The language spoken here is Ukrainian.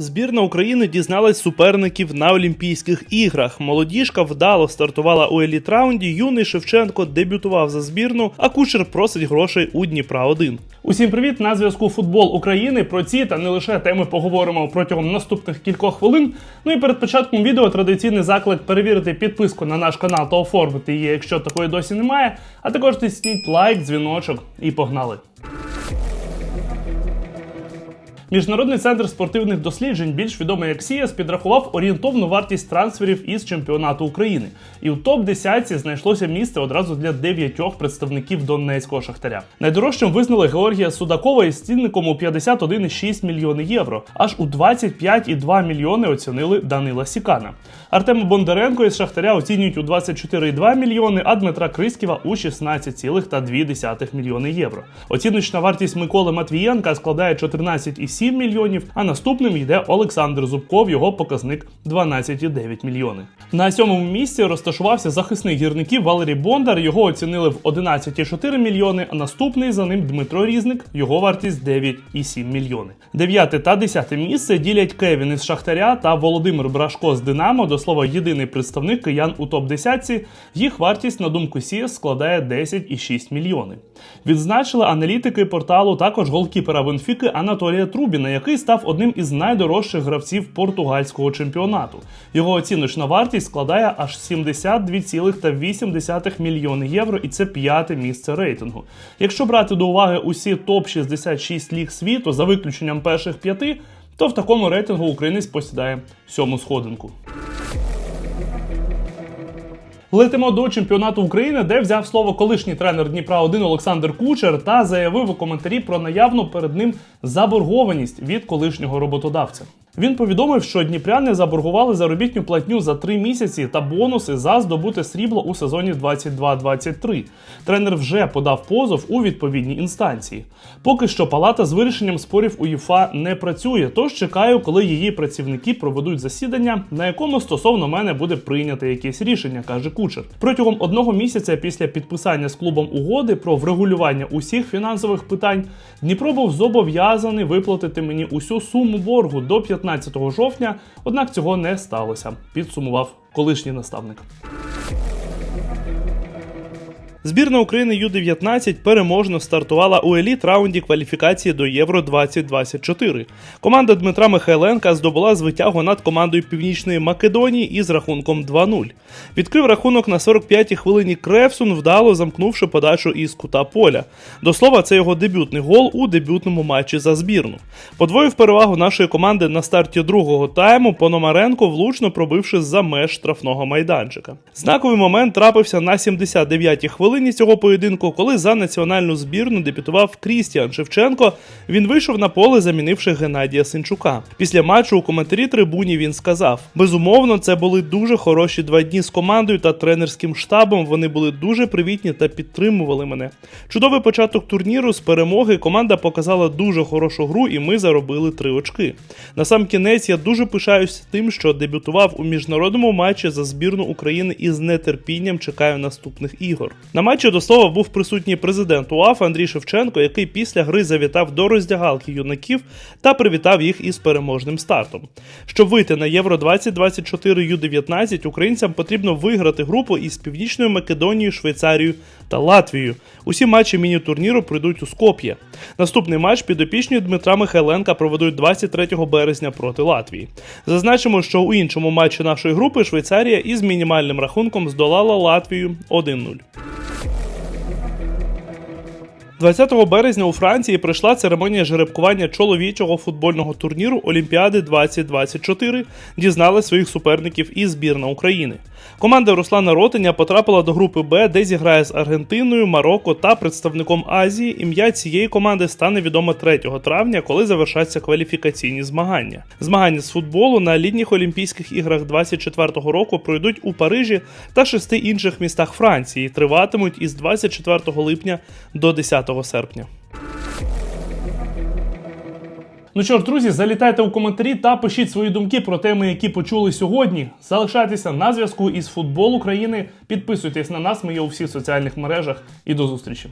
Збірна України дізналась суперників на Олімпійських іграх. Молодіжка вдало стартувала у еліт раунді. Юний Шевченко дебютував за збірну, а кучер просить грошей у Дніпра 1 Усім привіт! На зв'язку футбол України. Про ці та не лише теми поговоримо протягом наступних кількох хвилин. Ну і перед початком відео традиційний заклик перевірити підписку на наш канал та оформити її, якщо такої досі немає. А також тисніть лайк, дзвіночок і погнали. Міжнародний центр спортивних досліджень, більш відомий як СІАС, підрахував орієнтовну вартість трансферів із чемпіонату України. І у топ 10 знайшлося місце одразу для дев'ятьох представників донецького шахтаря. Найдорожчим визнали Георгія Судакова із цінником у 51,6 мільйони євро. Аж у 25,2 мільйони оцінили Данила Сікана. Артема Бондаренко із Шахтаря оцінюють у 24,2 мільйони, а Дмитра Криськіва у 16,2 мільйони євро. Оціночна вартість Миколи Матвієнка складає 14,7 мільйонів, а наступним йде Олександр Зубков, його показник 12,9 мільйони. На сьомому місці розташувався захисник гірників Валерій Бондар. Його оцінили в 11,4 мільйони, а наступний за ним Дмитро Різник, його вартість 9,7 мільйони. Дев'яте та десяте місце ділять Кевін із Шахтаря та Володимир Брашко з Динамо. До слова, єдиний представник киян у топ 10 Їх вартість, на думку СІС, складає 10,6 мільйони. Відзначили аналітики порталу також голкіпера Бенфіки Анатолія Трубіна, який став одним із найдорожчих гравців португальського чемпіонату. Його оціночна вартість складає аж 72,8 мільйони євро, і це п'яте місце рейтингу. Якщо брати до уваги усі топ 66 ліг світу за виключенням перших п'яти, то в такому рейтингу українець посідає сьому сходинку. Летимо до чемпіонату України, де взяв слово колишній тренер Дніпра 1 Олександр Кучер та заявив у коментарі про наявну перед ним заборгованість від колишнього роботодавця. Він повідомив, що дніпряни заборгували заробітню платню за три місяці та бонуси за здобуте срібло у сезоні 22-23. Тренер вже подав позов у відповідній інстанції. Поки що палата з вирішенням спорів УЄФА не працює, тож чекаю, коли її працівники проведуть засідання, на якому стосовно мене буде прийнято якесь рішення, каже Кучер. Протягом одного місяця після підписання з клубом угоди про врегулювання усіх фінансових питань Дніпро був зобов'язаний виплатити мені усю суму боргу до 15 жовтня, однак цього не сталося, підсумував колишній наставник. Збірна України Ю-19 переможно стартувала у еліт раунді кваліфікації до Євро 2024. Команда Дмитра Михайленка здобула звитягу над командою Північної Македонії із рахунком 2-0. Відкрив рахунок на 45-й хвилині Кревсун, вдало замкнувши подачу із кута поля. До слова, це його дебютний гол у дебютному матчі за збірну. Подвоїв перевагу нашої команди на старті другого тайму Пономаренко влучно пробивши за меж штрафного майданчика. Знаковий момент трапився на 79-й хвилині цього поєдинку, коли за національну збірну дебютував Крістіан Шевченко. Він вийшов на поле, замінивши Геннадія Синчука. Після матчу у коментарі трибуні він сказав: безумовно, це були дуже хороші два дні з командою та тренерським штабом. Вони були дуже привітні та підтримували мене. Чудовий початок турніру з перемоги команда показала дуже хорошу гру, і ми заробили три очки. На сам кінець я дуже пишаюся тим, що дебютував у міжнародному матчі за збірну України і з нетерпінням чекаю наступних ігор. На матчі до слова був присутній президент УАФ Андрій Шевченко, який після гри завітав до роздягалки юнаків та привітав їх із переможним стартом. Щоб вийти на Євро 2024 Ю-19, українцям потрібно виграти групу із Північною Македонією, Швейцарією та Латвією. Усі матчі міні-турніру пройдуть у Скоп'є. Наступний матч підопічні Дмитра Михайленка проведуть 23 березня проти Латвії. Зазначимо, що у іншому матчі нашої групи Швейцарія із мінімальним рахунком здолала Латвію 1-0. 20 березня у Франції пройшла церемонія жеребкування чоловічого футбольного турніру Олімпіади 2024. Дізнали своїх суперників і збірна України. Команда Руслана Ротеня потрапила до групи Б, де зіграє з Аргентиною, Марокко та представником Азії. Ім'я цієї команди стане відомо 3 травня, коли завершаться кваліфікаційні змагання. Змагання з футболу на літніх Олімпійських іграх 2024 року пройдуть у Парижі та шести інших містах Франції. Триватимуть із 24 липня до 10 серпня. Ну що ж, друзі, залітайте у коментарі та пишіть свої думки про теми, які почули сьогодні. Залишайтеся на зв'язку із футбол України. Підписуйтесь на нас, ми є у всіх соціальних мережах і до зустрічі.